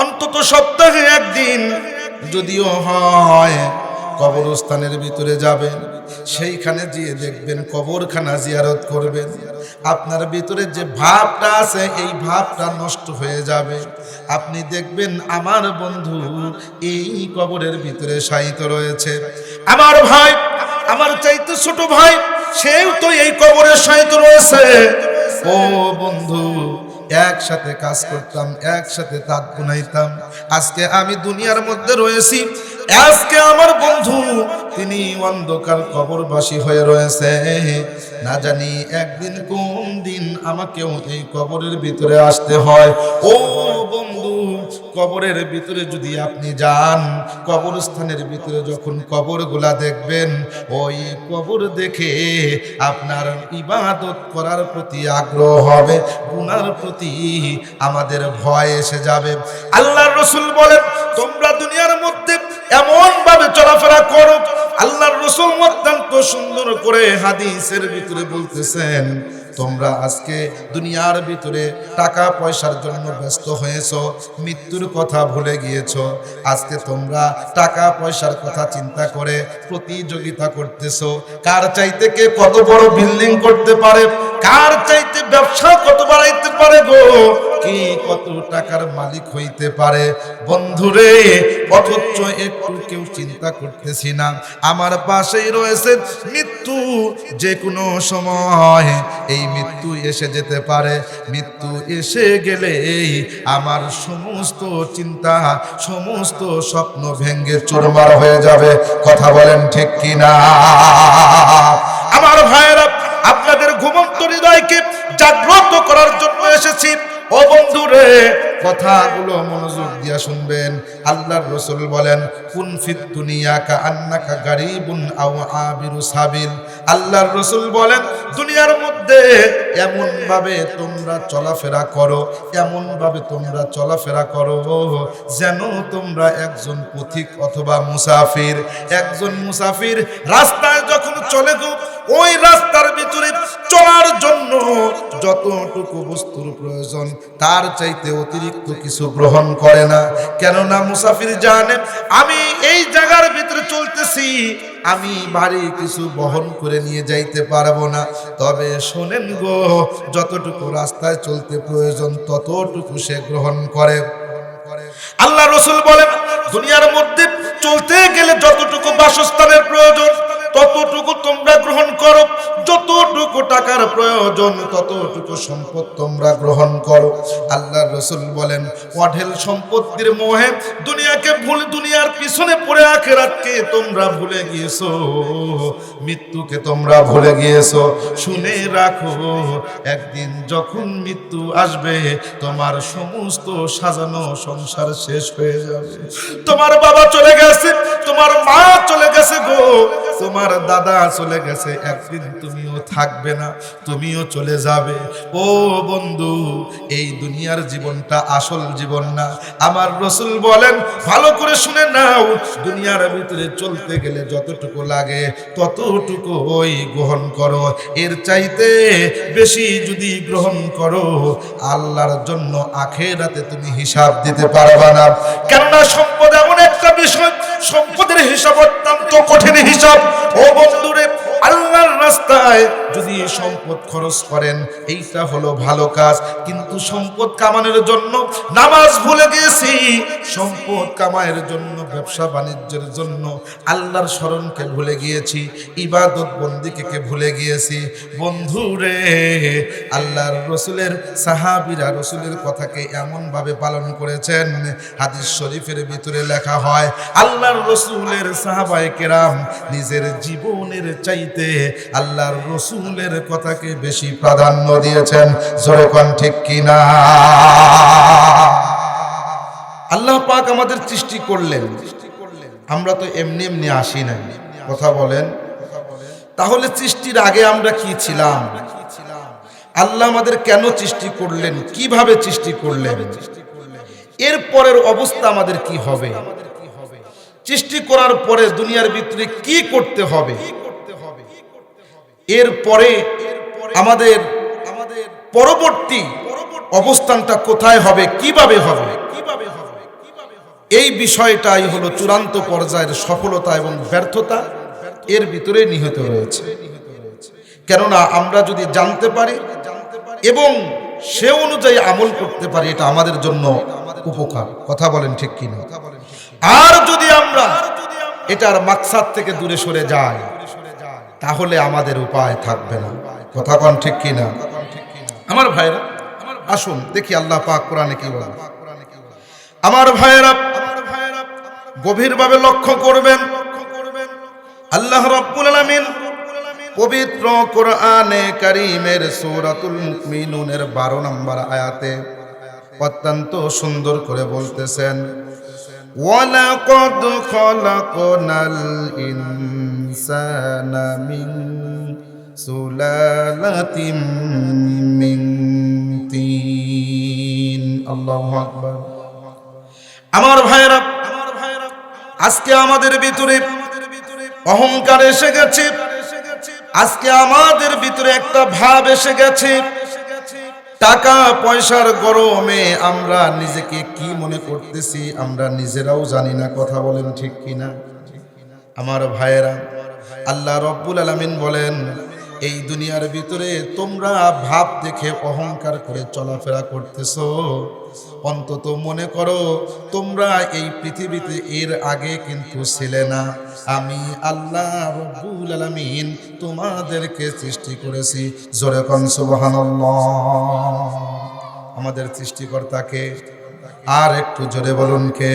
অন্তত সপ্তাহে একদিন যদিও হয় কবরস্থানের ভিতরে যাবেন, সেইখানে গিয়ে দেখবেন কবরখানা জিয়ারত করবেন। আপনার ভিতরে যে ভাবটা আছে, এই ভাবটা নষ্ট হয়ে যাবে। আপনি দেখবেন আমার বন্ধু এই কবরের ভিতরে শায়িত রয়েছে। আমার ভাই, আমার চাইতে ছোট ভাই, সেও তো এই কবরে শায়িত রয়েছে। ও বন্ধু একসাথে কাজ করতাম একসাথে তাঁত বুনাইতাম। আজকে আমি দুনিয়ার মধ্যে রয়েছি আজকে আমার বন্ধু, তিনি অন্ধকার কবরবাসী হয়ে রয়েছে। না জানি একদিন কোন দিন আমাকেও এই কবরের ভিতরে আসতে হয়। ও বন্ধু, কবরের ভিতরে যদি আপনি যান, কবরস্থানের ভিতরে যখন কবরগুলা দেখবেন, ওই কবর দেখে আপনার ইবাদত করার প্রতি আগ্রহ হবে, গুনার প্রতি আমাদের ভয় এসে যাবে। আল্লাহর রসুল বলেন, তোমরা দুনিয়ার মধ্যে এমন ভাবে চলাফেরা করো। আল্লাহর রসুল অত্যন্ত সুন্দর করে হাদিসের ভিতরে বলতেছেন, তোমরা আজকে দুনিয়ার ভিতরে টাকা পয়সার জন্য ব্যস্ত হয়েছো, মৃত্যুর কথা ভুলে গিয়েছো। আজকে তোমরা টাকা পয়সার কথা চিন্তা করে প্রতিযোগিতা করতেছো। কার চাইতে কে কত বড় বিল্ডিং করতে পারে? কার চাইতে ব্যবসা কত বাড়াইতে পারে গো? কি কত টাকার মালিক হইতে পারে? বন্ধুরে অথচ একটু কেউ চিন্তা করতেছি না। আমার পাশেই রয়েছে মৃত্যু, যে কোনো সময় এই মৃত্যু এসে যেতে পারে। মৃত্যু এসে গেলেই আমার সমস্ত চিন্তা, সমস্ত স্বপ্ন ভেঙ্গে চুরমার হয়ে যাবে। কথা বলেন ঠিক কিনা? আমার ভাইয়েরা, আপনাদের ঘুমন্ত হৃদয়কে জাগ্রত করার জন্য এসেছি। ও বন্ধুরে কথাগুলো মনোযোগ দিয়া শুনবেন। আল্লাহর রসুল বলেন, কুন ফিত দুনিয়া কা আন্নাকা গারিবুন আও আবিরু সাবিল। আল্লাহর রসুল বলেন, দুনিয়ার মধ্যে এমন ভাবে তোমরা চলাফেরা করো এমন ভাবে তোমরা চলাফেরা করো যেন তোমরা একজন পথিক অথবা মুসাফির। একজন মুসাফির রাস্তায় যখন চলে গো, ওই রাস্তার ভিতরে চলার জন্য যতটুকু বস্তুর প্রয়োজন, তার চাইতে অতিরিক্ত কিছু গ্রহণ করে না। কেননা মুসাফির জানে আমি এই জায়গার ভিতরে চলতেছি, আমি বাড়ি কিছু বহন করে নিয়ে যাইতে পারব না। তবে শোনেন গো, যতটুকু রাস্তায় চলতে প্রয়োজন, ততটুকু সে গ্রহণ করে। আল্লাহ রসুল বলেন, দুনিয়ার মধ্যে চলতে গেলে যতটুকু বাসস্থানের প্রয়োজন ততটুকু তোমরা গ্রহণ করো, যতটুকু টাকার প্রয়োজন, ততটুকু সম্পদ তোমরা গ্রহণ করো। আল্লাহ রসুল বলেন, অঢেল সম্পত্তির মোহে দুনিয়াকে ভুল দুনিয়ার পিছনে পড়ে আখেরাতকে তোমরা ভুলে গিয়েছো, মৃত্যুকে তোমরা ভুলে গিয়েছো। শুনে রাখো, একদিন যখন মৃত্যু আসবে, তোমার সমস্ত সাজানো সংসার শেষ হয়ে যাবে। তোমার বাবা চলে গেছে, তোমার মা চলে গেছে গো, তোমার দাদা চলে গেছে, একদিন তুমিও থাকবে না, তুমিও চলে যাবে। ও বন্ধু, এই দুনিয়ার জীবনটা আসল জীবন না। আমার রসুল বলেন, ভালো করে শুনে নাও, দুনিয়ার ভিতরে চলতে গেলে যতটুকু লাগে ততটুকু ওই গ্রহণ করো। এর চাইতে বেশি যদি গ্রহণ করো, আল্লাহর জন্য আখের আখেরাতে তুমি হিসাব দিতে পারবা না। কেননা সম্পদ এমন একটা বিষয় সম্পদের হিসাব অত্যন্ত কঠিন হিসাব। ও বন্ধুরে আল্লাহর রাস্তায় যদি সম্পদ খরচ করেন, এইটা হলো ভালো কাজ। কিন্তু সম্পদ কামানোর জন্য নামাজ ভুলে গিয়েছি সম্পদ কামায়ের জন্য, ব্যবসা বাণিজ্যের জন্য আল্লাহর স্মরণকে ভুলে গিয়েছি, ইবাদত বন্দিকে ভুলে গিয়েছি। বন্ধুরে আল্লাহর রসুলের সাহাবিরা রসুলের কথাকে এমনভাবে পালন করেছেন, হাদিস শরীফের ভিতরে লেখা হয়, আল্লাহর রসুলের সাহাবায় কেরাম নিজের জীবনের চাইতে আল্লাহর রসুলের কথাকে বেশি প্রাধান্য দিয়েছেন। জোরে কন ঠিক কিনা? আল্লাহ পাক আমাদের সৃষ্টি করলেন। আমরা তো এমনি এমনি আসি নাই। কথা বলেন। তাহলে সৃষ্টির আগে আমরা কি ছিলাম? আল্লাহ আমাদের কেন সৃষ্টি করলেন? কীভাবে সৃষ্টি করলেন? এর পরের অবস্থা আমাদের কি হবে? সৃষ্টি করার পরে দুনিয়ার ভিতরে কি করতে হবে? এর পরে আমাদের আমাদের পরবর্তী অবস্থানটা কোথায় হবে, কীভাবে হবে? এই বিষয়টাই হলো চূড়ান্ত পর্যায়ের সফলতা এবং ব্যর্থতা। এর ভিতরে নিহিত রয়েছে। কেননা আমরা যদি জানতে পারি এবং সে অনুযায়ী আমল করতে পারি, এটা আমাদের জন্য উপকার। কথা বলেন ঠিক কিনা? আর যদি আমরা এটার মাকসাদ থেকে দূরে সরে যাই তাহলে আমাদের উপায় থাকবে না। কথা কন ঠিক কিনা? আমার ভাইরা আসুন, দেখি আল্লাহ পাক কোরআনে কি বলেন। আমার ভাইয়েরা, গভীরভাবে লক্ষ্য করবেন। আল্লাহ রাব্বুল আলামিন পবিত্র কোরআনে কারীমের সূরাতুল মুমিনুনের 12 নম্বর আয়াতে অত্যন্ত সুন্দর করে বলতেছেন ওয়ালাকাদ খলাকনাল ইনসানা মিন সুলালাতিম মিন তিন আল্লাহু আকবার আমার ভাইরা আজকে আমাদের ভিতরে অহংকার এসে গেছে। আজকে আমাদের ভিতরে একটা ভাব এসে গেছে। টাকা পয়সার গরমে আমরা নিজেকে কি মনে করতেছি আমরা নিজেরাও জানি না, কথা বলেন ঠিক কিনা? আমার ভাইয়েরা, আল্লাহ রব্বুল আলমিন বলেন, এই দুনিয়ার ভিতরে তোমরা ভাব দেখে অহংকার করে চলাফেরা করতেছো। অন্তত মনে করো, তোমরা এই পৃথিবীতে এর আগে কিন্তু ছিলে না। আমি আল্লাহ রব্বুল আলামিন তোমাদেরকে সৃষ্টি করেছি। জোরে কন সুবহানাল্লাহ। আমাদের সৃষ্টিকর্তাকে আর একটু জোরে বলুন কে?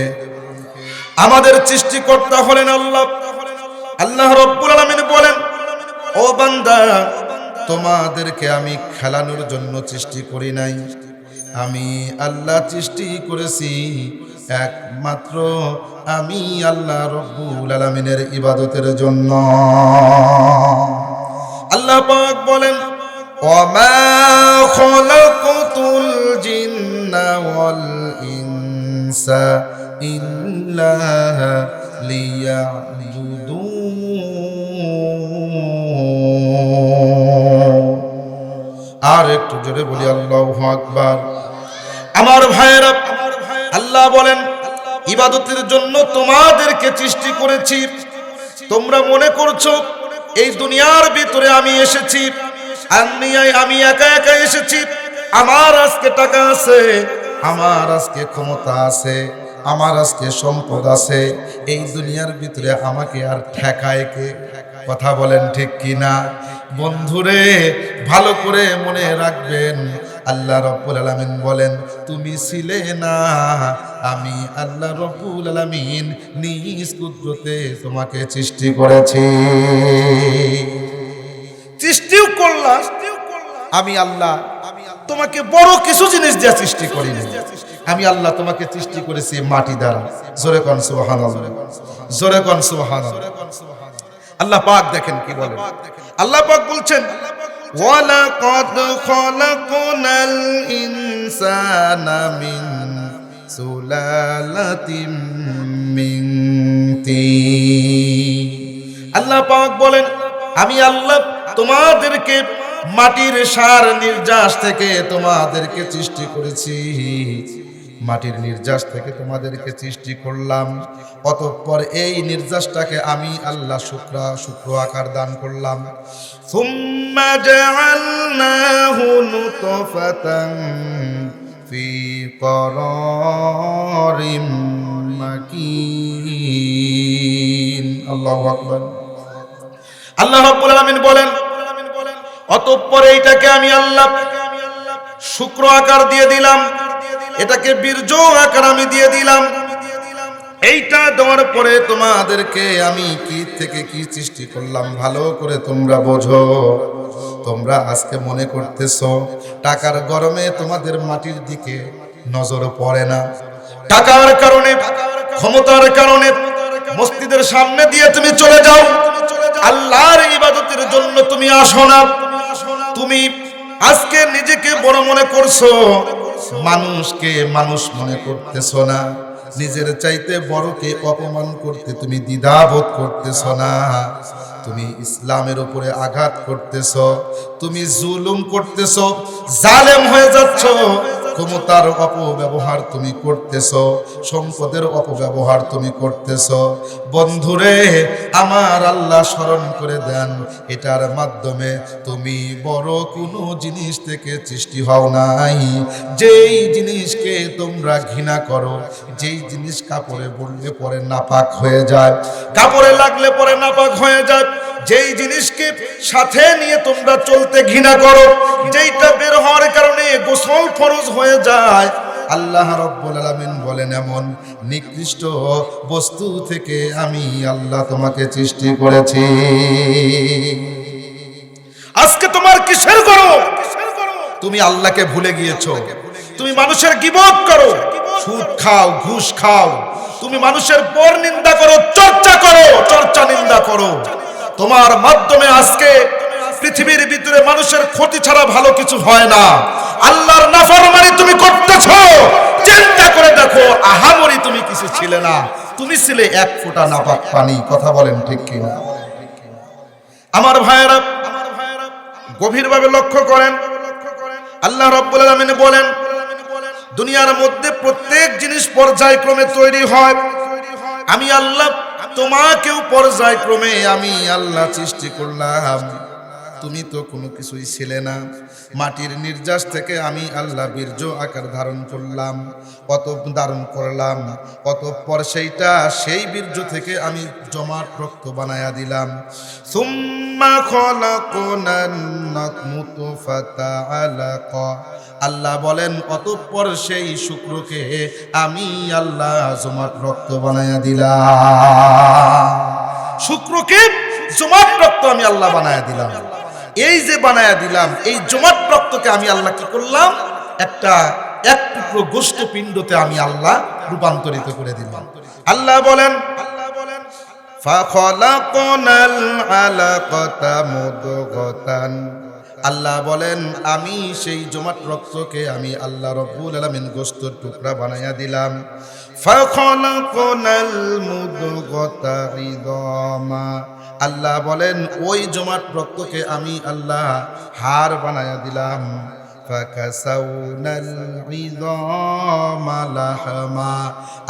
আমাদের সৃষ্টিকর্তা হলেন আল্লাহ। আল্লাহ রব্বুল আলামিন বলেন, ও বান্দা, তোমাদেরকে আমি খেলানোর জন্য সৃষ্টি করি নাই। আমি আল্লাহ সৃষ্টি করেছি। একমাত্র আমি আল্লাহ রব্বুল আলামিনের ইবাদতের জন্য। আল্লাহ পাক বলেন ওয়াল ইনসা ইল্লা আর একটু জোরে বলি, আল্লাহ আকবার। আমার ভাইয়েরা, আল্লাহ বলেন, ইবাদতের জন্য তোমাদেরকে সৃষ্টি করেছি। তোমরা মনে করছ, এই দুনিয়ার ভিতরে আমি এসেছি আমি একা একা এসেছি। আমার আজকে টাকা আছে, আমার আজকে ক্ষমতা আছে, আমার আজকে সম্পদ আছে। এই দুনিয়ার ভিতরে আমাকে আর ঠেকায় কে? কথা বলেন ঠিক কিনা? বন্ধুরে, ভালো করে মনে রাখবেন। আল্লাহ রব্বুল আলামিন বলেন, তুমি ছিলে না, আমি আল্লাহ রব্বুল আলামিন নিজ কুদরতে তোমাকে সৃষ্টি করেছি। সৃষ্টিও করলাম, আমি আল্লাহ তোমাকে বড় কিছু জিনিস দিয়ে সৃষ্টি করিনি। আমি আল্লাহ তোমাকে সৃষ্টি করেছি মাটি দ্বারা। জোরে কন সুবহানাল্লাহ। জোরে কন সুবহানাল্লাহ। আল্লাহ পাক দেখেন কি বলেন। আল্লাহ পাক বলছেন, ওয়ালাকাদ খলাকনাল ইনসানা মিন সুলালাতিম মিন আল্লাহ পাক বলেন, আমি আল্লাহ তোমাদেরকে মাটির সার নির্যাস থেকে তোমাদেরকে সৃষ্টি করেছি। মাটির নির্যাস থেকে তোমাদেরকে সৃষ্টি করলাম। অতঃপর এই নির্যাসটাকে আমি আল্লাহ শুক্রা, শুক্র আকার দান করলাম। আল্লাহু আল্লাহ আলামিন বলেন, অতঃপর এইটাকে আমি আল্লাহ শুক্র আকার দিয়ে দিলাম। এটাকে বীর্য আকার আমি দিয়ে দিলাম। এইটা দেওয়ার পরে তোমাদেরকে আমি কি থেকে কি সৃষ্টি করলাম ভালো করে তোমরা বোঝো। তোমরা আজকে মনে করতেছো, টাকার গরমে তোমাদের মাটির দিকে নজর পড়ে না। টাকার কারণে, ক্ষমতার কারণে মসজিদের সামনে দিয়ে তুমি চলে যাও। আল্লাহর ইবাদতের জন্য তুমি আসো না। তুমি আজকে নিজেকে বড় মনে করছ মানুষকে মানুষ মনে করতেছ না। নিজের চাইতে বড়কে অপমান করতে তুমি দ্বিধাবোধ করতেছ না। তুমি ইসলামের উপরে আঘাত করতেছ, তুমি জুলুম করতেছ, জালেম হয়ে যাচ্ছ। ক্ষমতার অপব্যবহার তুমি করতেছ, সম্পদের অপব্যবহার তুমি করতেছ। বন্ধুরে, আমার আল্লাহ স্মরণ করে দেন, এটার মাধ্যমে তুমি বড় কোনো জিনিস থেকে সৃষ্টি হও নাই। যেই জিনিসকে তোমরা ঘৃণা করো, যেই জিনিস কাপড়ে বললে পরে নাপাক হয়ে যায়, কাপড়ে লাগলে পরে নাপাক হয়ে যায় যেই জিনিসকে সাথে নিয়ে তোমরা চলতে ঘৃণা করো, যেইটা বের হওয়ার কারণে গোসল ফরজ হয়ে যায়, আল্লাহ রব্বুল আলামিন বলেন এমন নিকৃষ্ট বস্তু থেকে আমি আল্লাহ তোমাকে সৃষ্টি করেছি। আজকে তোমার কিসের গরম? তুমি আল্লাহকে ভুলে গিয়েছো। তুমি মানুষের গিবত করো। সুদ খাও, ঘুষ খাও। তুমি মানুষের পর নিন্দা করো, চর্চা করো, চর্চা নিন্দা করো। তোমার মাধ্যমে আজকে পৃথিবীর ভিতরে মানুষের ক্ষতি ছাড়া ভালো কিছু হয় না। আল্লাহর নাফরমানি তুমি করতেছো। চিন্তা করে দেখো, আহামরি তুমি কিছু ছিলে না। তুমি ছিলে এক ফোঁটা নাপাক পানি, কথা বলেন ঠিক কিনা? আমার ভাইয়েরা, গভীরভাবে লক্ষ্য করেন। আল্লাহ রব্বুল আলামিন বলেন, দুনিয়ার মধ্যে প্রত্যেক জিনিস পর্যায়ক্রমে তৈরি হয়। আমি আল্লাহ তোমাকেও পর্যায়ক্রমে আমি আল্লাহ সৃষ্টি করলাম। তুমি তো কোনো কিছুই ছিলে না। মাটির নির্যাস থেকে আমি আল্লাহ বীর্য আকার ধারণ করলাম কত ধারণ করলাম অতঃপর সেইটা সেই বীর্য থেকে আমি জমাট রক্ত বানায়া দিলাম। সুম্মা খলাকুনান আল্লাহ বলেন অতঃপর সেই শুক্রকে আমি আল্লাহ জমাট রক্ত বানায়া দিলাম। শুক্রকে জমাট রক্ত আমি আল্লাহ বানায়া দিলাম। এই যে বানায়া দিলাম, এই জমাট রক্তকে আমি আল্লাহ কি করলাম? একটা এক টুকরো গোষ্ঠ পিণ্ডতে আমি আল্লাহ রূপান্তরিত করে দিলাম। আল্লাহ বলেন আল্লাহ বলেন, আমি সেই জমাট রক্তকে আমি আল্লাহ রব্বুল আলমিন গোস্তর টুকরা বানাইয়া দিলাম। ফখল কোনাল মুদগতা আল্লাহ বলেন, ওই জমাট রক্তকে আমি আল্লাহ হার বানাইয়া দিলাম।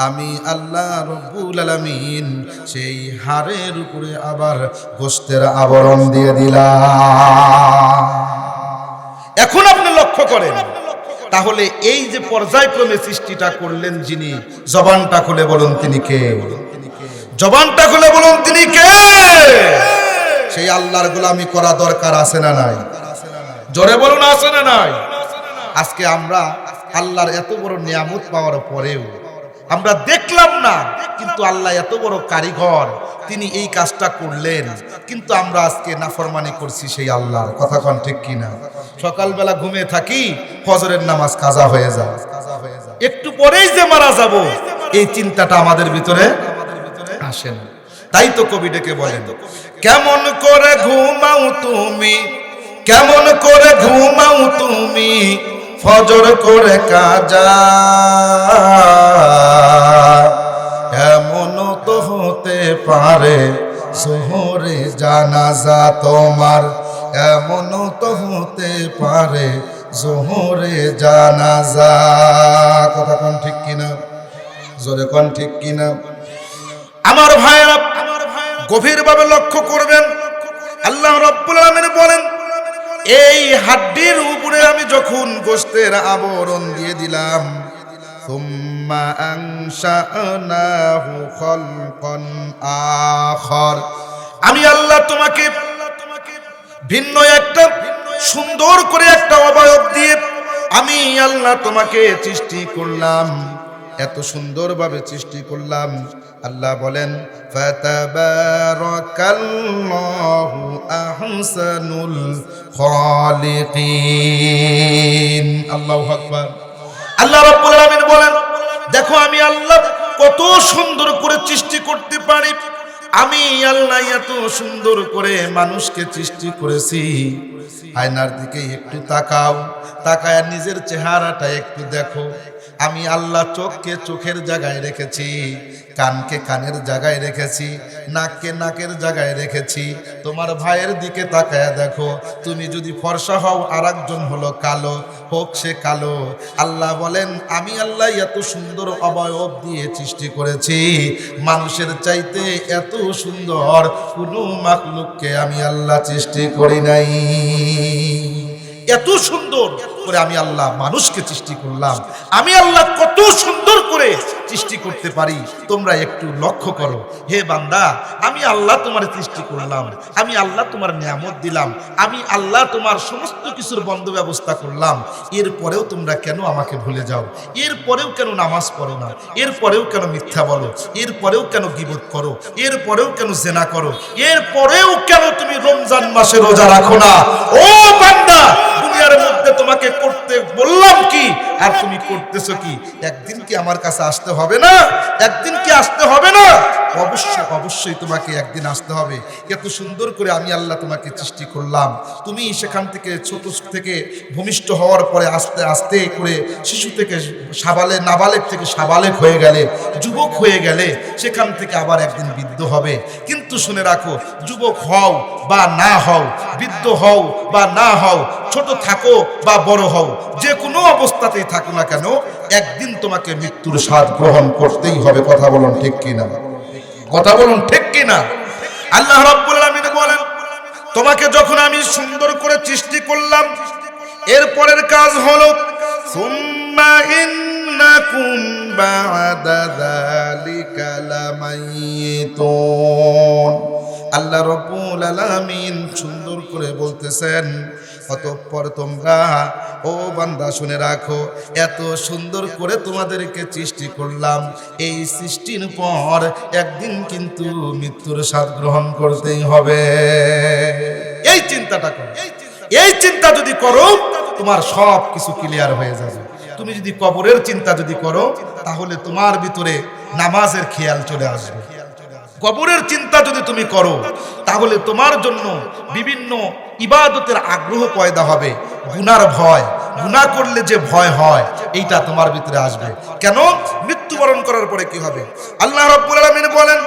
আমি আল্লাহ রব্বুল আলামিন সেই হারের উপরে আবার গোস্তের আবরণ দিয়ে দিলাম। এখন আপনি লক্ষ্য করেন, তাহলে এই যে পর্যায়ক্রমে সৃষ্টিটা করলেন যিনি, জবানটা খুলে বলুন তিনি কে? জবানটা খুলে বলুন, তিনি কে? সেই আল্লাহর গোলামি করা দরকার আছে না নাই? জোরে বলুন, আছে না নাই? আজকে আমরা আল্লাহর এত বড় নিয়ামত পাওয়ার পরেও আমরা দেখলাম না, কিন্তু আল্লাহ এত বড় কারিগর, তিনি এই কাজটা করলেন। কিন্তু আমরা আজকে নাফরমানি করছি সেই আল্লাহর, কথা কন ঠিক কিনা? সকালবেলা ঘুমিয়ে থাকি, ফজরের নামাজ কাজা হয়ে যায়। একটু পরেই যে মারা যাব, এই চিন্তাটা আমাদের ভিতরে আসে না। তাই তো কবি ডেকে বলেন, কেমন করে ঘুমাও তুমি? কেমন করে ঘুমাও তুমি? ফজর করে কাজা। এমন তো হতে পারে শহরে জানাজা তোমার। এমন তো হতে পারে জোহরে জানাজা। কথা কোন ঠিক কিনা? জোরে কোন ঠিক কিনা? আমার ভাইয়েরা, গভীরভাবে লক্ষ্য করবেন। আল্লাহ রব্বুল আলামিন বলেন, এই হাড্ডির উপরে আমি যখন গোস্তের আবরণ দিয়ে দিলাম আমি আল্লাহ তোমাকে ভিন্ন একটা, সুন্দর করে একটা অবয়ব দিয়ে আমি আল্লাহ তোমাকে সৃষ্টি করলাম। এত সুন্দরভাবে সৃষ্টি করলাম। আল্লাহ বলেন আহসানুল খালিকিন। আল্লাহু আকবার। আল্লাহ রাব্বুল বলেন, দেখো আমি আল্লাহ কত সুন্দর করে সৃষ্টি করতে পারি। আমি আল্লাহ এত সুন্দর করে মানুষকে সৃষ্টি করেছি। আয়নার দিকে একটু তাকাও, তাকায় নিজের চেহারাটা একটু দেখো। আমি আল্লাহ চোখকে চোখের জায়গায় রেখেছি, কানকে কানের জায়গায় রেখেছি, নাককে নাকের জায়গায় রেখেছি। তোমার ভাইয়ের দিকে তাকায় দেখো, তুমি যদি ফর্সা হও আর একজন হলো কালো, হোক সে কালো। আল্লাহ বলেন, আমি আল্লাহ এত সুন্দর অবয়ব দিয়ে সৃষ্টি করেছি। মানুষের চাইতে এত সুন্দর, কোনো মাকলুককে আমি আল্লাহ সৃষ্টি করি নাই। এত সুন্দর করে আমি আল্লাহ মানুষকে সৃষ্টি করলাম। আমি আল্লাহ কত সুন্দর করে সৃষ্টি করতে পারি, তোমরা একটু লক্ষ্য করো। হে বান্দা, আমি আল্লাহ তোমার সৃষ্টি করলাম, আমি আল্লাহ তোমার নিয়ামত দিলাম, আমি আল্লাহ তোমার সমস্ত কিছুর বন্ধ ব্যবস্থা করলাম। এরপরেও তোমরা কেন আমাকে ভুলে যাও? এরপরেও কেন নামাজ পড়ো না? এরপরেও কেন মিথ্যা বলো? এরপরেও কেন গিবত করো? এরপরেও কেন জেনা করো? এরপরেও কেন তুমি রমজান মাসে রোজা রাখো না? ও বান্দা তোমাকে করতে বললাম কি? আর তুমি করতেছো কি? একদিন কি আমার কাছে আসতে হবে না? একদিন কি আসতে হবে না? অবশ্যই অবশ্যই তোমাকে একদিন আসতে হবে। এত সুন্দর করে আমি আল্লাহ তোমাকে সৃষ্টি করলাম। তুমি সেখান থেকে ছোট থেকে ভূমিষ্ঠ হওয়ার পরে আস্তে আস্তে করে শিশু থেকে সাবালে নাবালেক থেকে সাবালেক হয়ে গেলে, যুবক হয়ে গেলে সেখান থেকে আবার একদিন বৃদ্ধ হবে। কিন্তু শুনে রাখো, যুবক হও বা না হও, বৃদ্ধ হও বা না হও, ছোট থাকো বা বড় হও, যে কোনো অবস্থাতেই থাকো না কেন, একদিন তোমাকে মৃত্যুর স্বাদ গ্রহণ করতেই হবে। কথা বলুন ঠিক কিনা? কথা বলুন, ঠিক কিনা? আল্লাহ রাব্বুল আলামিন বলেন, তোমাকে যখন আমি সুন্দর করে সৃষ্টি করলাম এরপরের কাজ হলো আল্লাহ রব্বুল আলামিন সুন্দর করে বলতেছেন, অতঃপর তোমরা ও বান্দা, শুনে রাখো, এত সুন্দর করে তোমাদেরকে সৃষ্টি করলাম। এই সৃষ্টির পর একদিন কিন্তু মৃত্যুর স্বাদ গ্রহণ করতেই হবে। এই চিন্তাটা করো। এই চিন্তা যদি করো, তোমার সব কিছু ক্লিয়ার হয়ে যাবে। তুমি যদি কবরের চিন্তা যদি করো, তাহলে তোমার ভিতরে নামাজের খেয়াল চলে আসবে। কবরের চিন্তা যদি তুমি করো, তাহলে তোমার জন্য বিভিন্ন ইবাদতের আগ্রহ পয়দা হবে। গুনার ভয়, গুনাহ করলে যে ভয় হয়, এইটা তোমার ভিতরে আসবে। কেন? মৃত্যুবরণ করার পরে কি হবে? আল্লাহ রাব্বুল আলামিন বলেন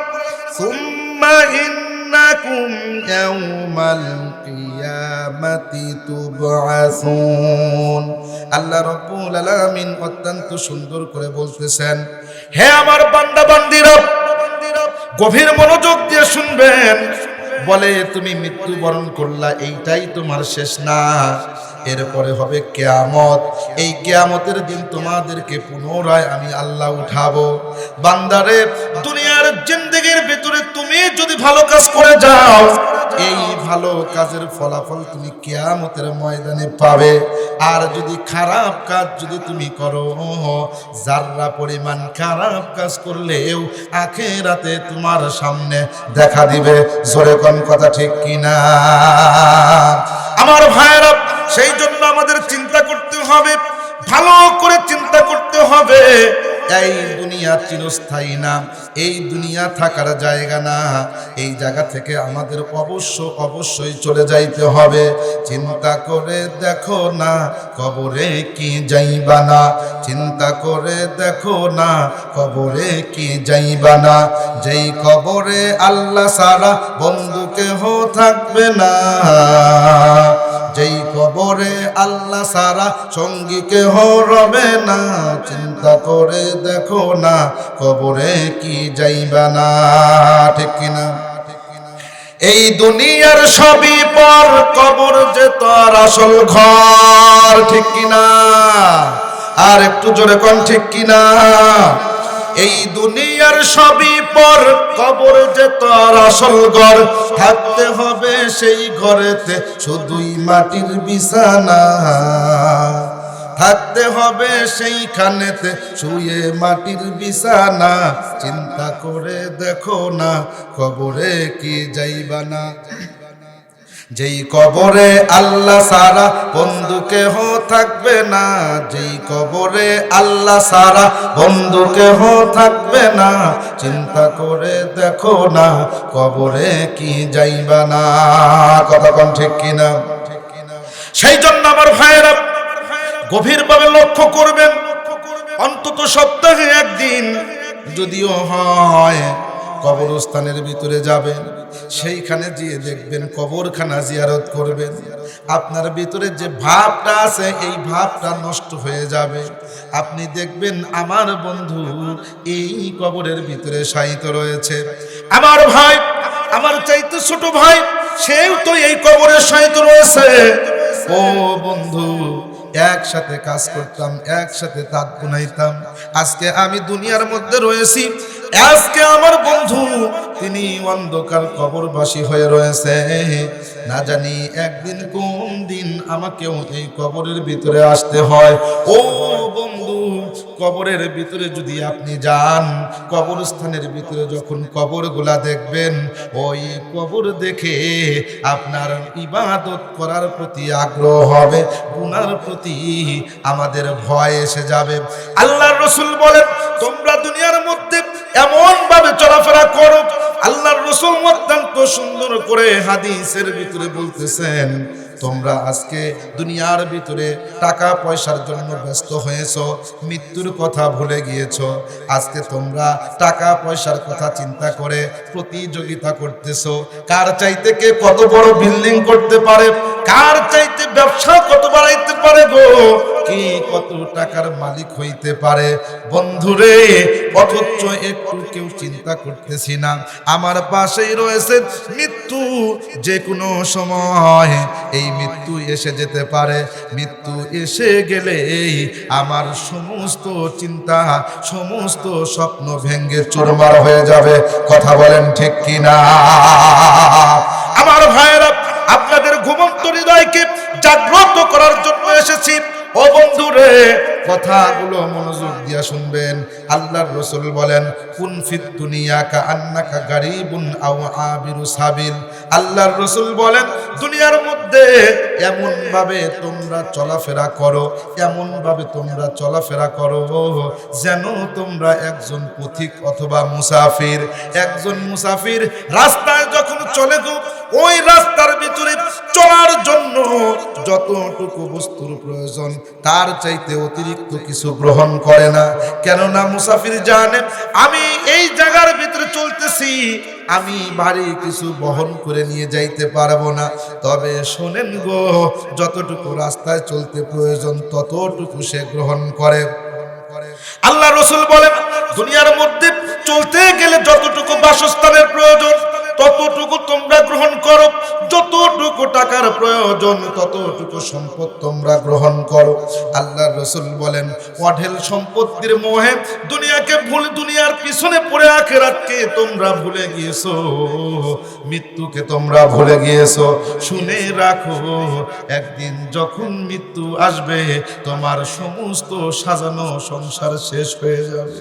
আল্লাহ রাব্বুল আলামিন অত্যন্ত সুন্দর করে বলতেছেন, হে আমার বান্দা বান্দিরা গভীর মনোযোগ দিয়ে শুনবেন। বলে, তুমি মৃত্যুবরণ করলা, এইটাই তোমার শেষ না। এরপরে হবে কেয়ামত। এই কেয়ামতের দিন তোমাদেরকে পুনরায় আমি আল্লাহ উঠাবো। বান্দারে, দুনিয়ার জিন্দগির ভিতরে তুমি যদি ভালো কাজ করে যাও এই ভালো কাজের ফলাফল তুমি কেয়ামতের ময়দানে পাবে। আর যদি খারাপ কাজ যদি তুমি করো, যাররা পরিমাণ খারাপ কাজ করলেও আখেরাতে তোমার সামনে দেখা দিবে। জোরে কোন কথা ঠিক কিনা? আমার ভাইয়েরা, সেই জন্য আমাদের চিন্তা করতে হবে, ভালো করে চিন্তা করতে হবে। এই দুনিয়া চিরস্থায়ী না, এই দুনিয়া থাকার জায়গা না। এই জায়গা থেকে আমাদের অবশ্য অবশ্যই চলে যাইতে হবে। চিন্তা করে দেখো না, কবরে কি যাইবা না। চিন্তা করে দেখো না, কবরে কি যাইবা না। যেই কবরে আল্লাহ সারা বন্ধু কেহ থাকবে না। যেই কবরে আল্লাহ সারা সঙ্গী কেহ রবে না, চিন্তা করে দেখো না কবরে কি যাইবা না, ঠিক কিনা? এই দুনিয়ার সবই পর কবর যে তোর আসল ঘর, ঠিক কিনা? আর একটু জোরে কোন, ঠিক কিনা? এই দুনিয়ার সবই পর কবর যে তোর আসল ঘর, থাকতে হবে সেই ঘরেতে শুধুই মাটির বিছানা। থাকতে হবে সেইখানেতে শুয়ে মাটির বিছানা। চিন্তা করে দেখো না কবরে কি যাইবা না। যেই কবরে আল্লাহ সারা বন্ধু কেহ থাকবে না, যেই কবরে আল্লাহ সারা বন্ধু কেহ থাকবে না, চিন্তা করে দেখো না কবরে কি যাইবা না। কথা কোন ঠিক কিনা? সেই জন্য আমার ভাইয়েরা গভীরভাবে লক্ষ্য করবেন, অন্তত সপ্তাহে একদিন, যদিও হয় কবরস্থানের ভিতরে যাবেন, সেইখানে গিয়ে দেখবেন কবরখানা জিয়ারত করবেন। আপনার ভিতরে যে ভাবটা আছে, এই ভাবটা নষ্ট হয়ে যাবে। আপনি দেখবেন আমার বন্ধু এই কবরের ভিতরে শায়িত রয়েছে। আমার ভাই, আমার চাইতে ছোট ভাই, সেও তো এই কবরের শায়িত রয়েছে। ও বন্ধু একসাথে কাজ করতাম, একসাথে তাঁত বুনাইতাম। আজকে আমি দুনিয়ার মধ্যে রয়েছি, আজকে আমার বন্ধু, তিনি অন্ধকার কবরবাসী হয়ে রয়েছে। না জানি একদিন কোন দিন আমাকেও এই কবরের ভিতরে আসতে হয়। ও বন্ধু কবরের ভিতরে যদি আপনি যান, কবরস্থানের ভিতরে যখন কবরগুলা দেখবেন, ওই কবর দেখে আপনার ইবাদত করার প্রতি আগ্রহ হবে, গুনার প্রতি আমাদের ভয় এসে যাবে। আল্লাহর রসুল বলেন, তোমরা দুনিয়ার মধ্যে এমন ভাবে চলাফেরা করো। আল্লাহর রসুল অত্যন্ত সুন্দর করে হাদিসের ভিতরে বলতেছেন তোমরা আজকে দুনিয়ার ভিতরে টাকা পয়সার জন্য ব্যস্ত হয়েছ, মৃত্যুর কথা ভুলে গিয়েছ। আজকে তোমরা টাকা পয়সার কথা চিন্তা করে প্রতিযোগিতা করতেছ। কার চাইতে কে কত বড় বিল্ডিং করতে পারে? কার চাইতে ব্যবসা কত বাড়াইতে পারে গো? কি কত টাকার মালিক হইতে পারে? বন্ধুরে, অথচ একটু কেউ চিন্তা করতেছি না। আমার পাশেই রয়েছে মৃত্যু, যে কোনো সময় এই মৃত্যু এসে যেতে পারে। মৃত্যু এসে গেলেই আমার সমস্ত চিন্তা, সমস্ত স্বপ্ন ভেঙ্গে চুরমার হয়ে যাবে। কথা বলেন ঠিক কিনা? আমার ভাইয়েরা, আপনাদের ঘুমন্ত হৃদয়কে জাগ্রত করার জন্য এসেছি। ও বন্ধুরে, কথাগুলো মনোযোগ দিয়া শুনবেন। আল্লাহর রসুল বলেন, কুন ফিত দুনিয়া কা আন্নাকা গারিবুন আও আবিরু সাবিল। আল্লাহর রসুল বলেন, দুনিয়ার মধ্যে এমন ভাবে তোমরা চলাফেরা করো এমন ভাবে তোমরা চলাফেরা করো যেন তোমরা একজন পথিক অথবা মুসাফির। একজন মুসাফির রাস্তায় যখন চলে গো ওই রাস্তার ভিতরে চলার জন্য যতটুকু বস্তুর প্রয়োজন, তার চাইতে অতিরিক্ত কিছু গ্রহণ করে না। কেননা মুসাফির জানে, আমি এই জায়গার ভিতরে চলতেছি, আমি ভারী কিছু বহন করে নিয়ে যাইতে পারব না। তবে শোনেন গো, যতটুকু রাস্তায় চলতে প্রয়োজন, ততটুকু সে গ্রহণ করে। আল্লাহ রসুল বলেন, দুনিয়ার মধ্যে চলতে গেলে যতটুকু বাসস্থানের প্রয়োজন, ততটুকু গ্রহণ করো। যতটুকু টাকার প্রয়োজন, ততটুকু সম্পদ তোমরা গ্রহণ করো। আল্লাহ রসুল বলেন, অঢেল সম্পত্তির মোহে দুনিয়াকে ভুল, দুনিয়ার পিছনে পড়ে আখেরাতকে তোমরা ভুলে গিয়েছো। মৃত্যুকে তোমরা ভুলে গিয়েছো। শুনে রাখো, একদিন যখন মৃত্যু আসবে, তোমার সমস্ত সাজানো সংসার শেষ হয়ে যাবে।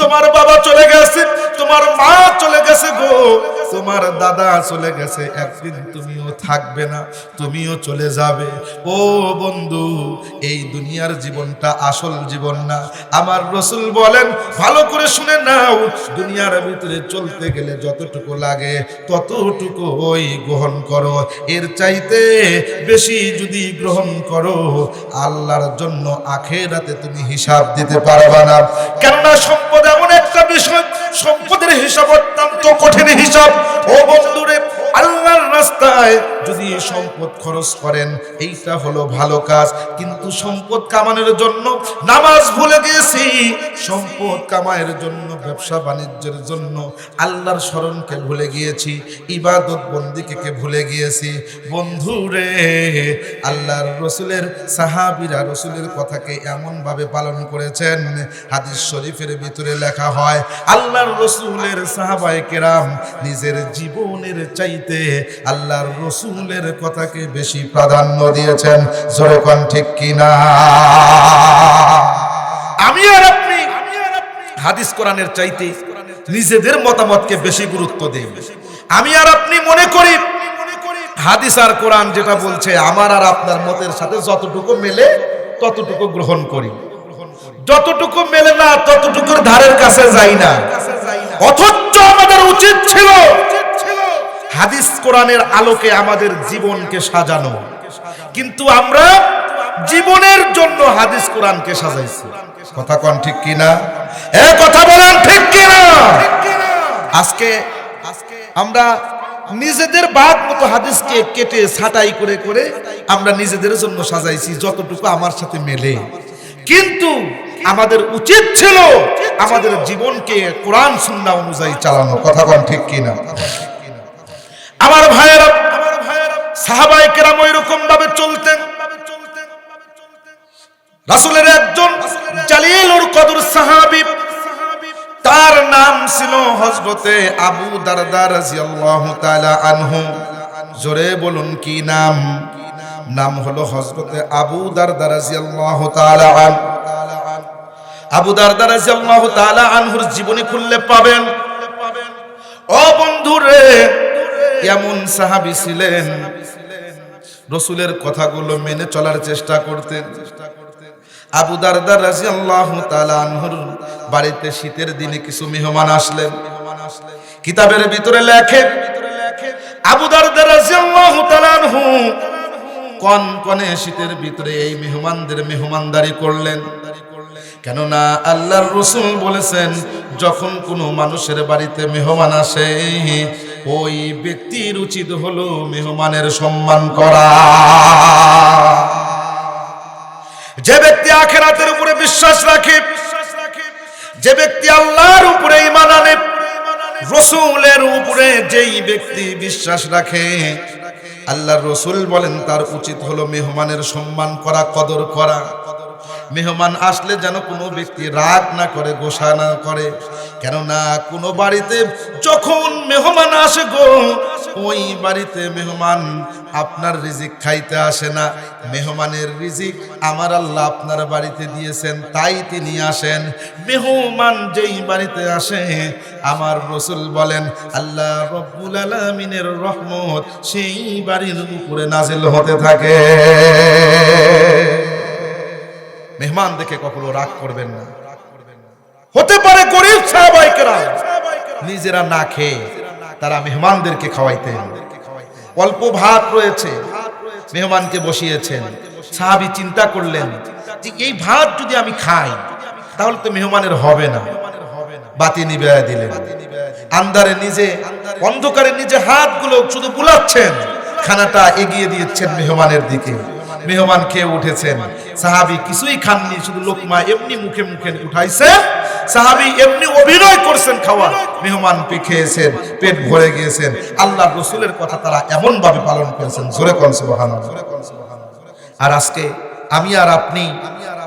তোমার বাবা চলে গেছে, তোমার মা চলে গেছে গো। তোমার দাদা চলে গেছে, একদিন তুমিও থাকবে না, তুমিও চলে যাবে। ও বন্ধু, এই দুনিয়ার জীবনটা আসল জীবন না। আমার রসুল বলেন, ভালো করে শুনে নাও, দুনিয়ার ভিতরে চলতে গেলে যতটুকু লাগে ততটুকু ওই গ্রহণ করো। এর চাইতে বেশি যদি গ্রহণ করো, আল্লাহর জন্য আখেরাতে তুমি হিসাব দিতে পারবা না। কেননা সম্পদ এমন একটা বিষয় সম্পদের হিসাব অত্যন্ত কঠিন হিসাব। ও বন্ধুরে আল্লাহর রাস্তায় যদি সম্পদ খরচ করেন, এইটা হলো ভালো কাজ। কিন্তু সম্পদ কামানোর জন্য নামাজ ভুলে গিয়েছি সম্পদ কামায়ের জন্য, ব্যবসা বাণিজ্যের জন্য আল্লাহর স্মরণকে ভুলে গিয়েছি, ইবাদত বন্দিকে ভুলে গিয়েছি। বন্ধুরে আল্লাহর রসুলের সাহাবিরা রসুলের কথাকে এমনভাবে পালন করেছেন, হাদিস শরীফের ভিতরে লেখা হয়, আল্লাহর রসুলের সাহাবায়ে কেরাম নিজের জীবনের চাইতে আল্লাহর রসুলের কথাকে বেশি প্রাধান্য দিয়েছেন। জোরে কোন ঠিক কিনা? আমি আর আপনি হাদিস কোরআনের চাইতে নিজেদের মতামতকে বেশি গুরুত্ব দেই। আমি আর আপনি মনে করি হাদিস আর কোরআন যেটা বলছে, আমার আর আপনার মতের সাথে যতটুকু মেলে, ততটুকু গ্রহণ করি। যতটুকু মেলে না, ততটুকুর ধারের কাছে যাই না। অথচ আমাদের উচিত ছিল হাদিস কোরআনের আলোকে আমাদের জীবনকে সাজানো। কিন্তু আমরা জীবনের জন্য হাদিস কোরআনকে সাজাইছি। কথা কন ঠিক কিনা? এ কথা বলেন ঠিক কিনা? আজকে আজকে আমরা নিজেদের বাদ মতো হাদিসকে কেটে ছাটাই করে করে আমরা নিজেদের জন্য সাজাইছি, যতটুকু আমার সাথে মেলে। কিন্তু আমাদের উচিত ছিল আমাদের জীবনকে কোরআন সুন্নাহ অনুযায়ী চালানো। কথা কন ঠিক কিনা? আমার ভাইয়েরা সাহাবাই কেরাম ওই রকম ভাবে চলতেন। রাসুলের একজন জালিলুর কদর সাহাবী, তার নাম ছিল হযরতে আবু দারদা রাদিয়াল্লাহু তাআলা আনহু। জোরে বলুন কি নাম? নাম হলো হযরতে আবু দারদা রাদিয়াল্লাহু তাআলা আন। আবু দারদা রাদিয়াল্লাহু তাআলা আনহুর জীবনী খুললে পাবেন। ও বন্ধুরে এমন সাহাবী ছিলেন, রসুলের কথাগুলো মেনে চলার চেষ্টা করতেন। আবু দারদার রাদিয়াল্লাহু তাআলা আনহুর বাড়িতে শীতের দিনে কিছু মেহমান আসলেন। কিতাবের ভিতরে লেখে, আবু দারদার রাদিয়াল্লাহু তাআলা আনহু কন কনে শীতের ভিতরে এই মেহমানদের মেহমানদারি করলেন। কেননা আল্লাহর রসুল বলেছেন, যখন কোনো মানুষের বাড়িতে মেহমান আসে ওই ব্যক্তির উচিত হলো মেহমানের সম্মান করা। যে ব্যক্তি আখেরাতের উপরে বিশ্বাস রাখে, যে ব্যক্তি আল্লাহর উপরে ইমান আনে, রসুলের উপরে যেই ব্যক্তি বিশ্বাস রাখে, আল্লাহর রসুল বলেন তার উচিত হলো মেহমানের সম্মান করা, কদর করা। মেহমান আসলে যেন কোনো ব্যক্তি রাগ না করে, গোসা না করে কেননা কোনো বাড়িতে যখন মেহমান আসে গো, ওই বাড়িতে মেহমান আপনার রিজিক খাইতে আসে না। মেহমানের রিজিক আমার আল্লাহ আপনার বাড়িতে দিয়েছেন, তাই তিনি আসেন। মেহমান যেই বাড়িতে আসে, আমার রসুল বলেন, আল্লাহ রব্বুল আলমিনের রহমত সেই বাড়ির উপরে নাজিল হতে থাকে। মেহমান দেখে কখনো রাগ করবেন না। হতে পারে গরিব নিজেরা না খেয়ে তারা মেহমানদেরকে খাওয়াইতেন। অল্প ভাত রয়েছে, মেহমানকে বসিয়েছেন। সাহাবি চিন্তা করলেন যে এই ভাত যদি আমি খাই, তাহলে তো মেহমানের হবে না। বাতি নিবে দিলেন। আন্দারে নিজে, অন্ধকারে নিজে হাতগুলো শুধু বুলাচ্ছেন। খানাটা এগিয়ে দিয়েছেন মেহমানের দিকে। মেহমান খেয়ে উঠেছেন। সাহাবি কিছুই খাননি, শুধু লোকমা এমনি মুখে মুখে উঠাইছে। সাহাবি এমনি অভিনয় করছেন খাওয়া। মেহমান খেয়েছেন, পেট ভরে গিয়েছেন। আল্লাহ রসুলের কথা তারা এমন ভাবে পালন করেছেন। জোরে কনসে বহান আর আজকে আমি আর আপনি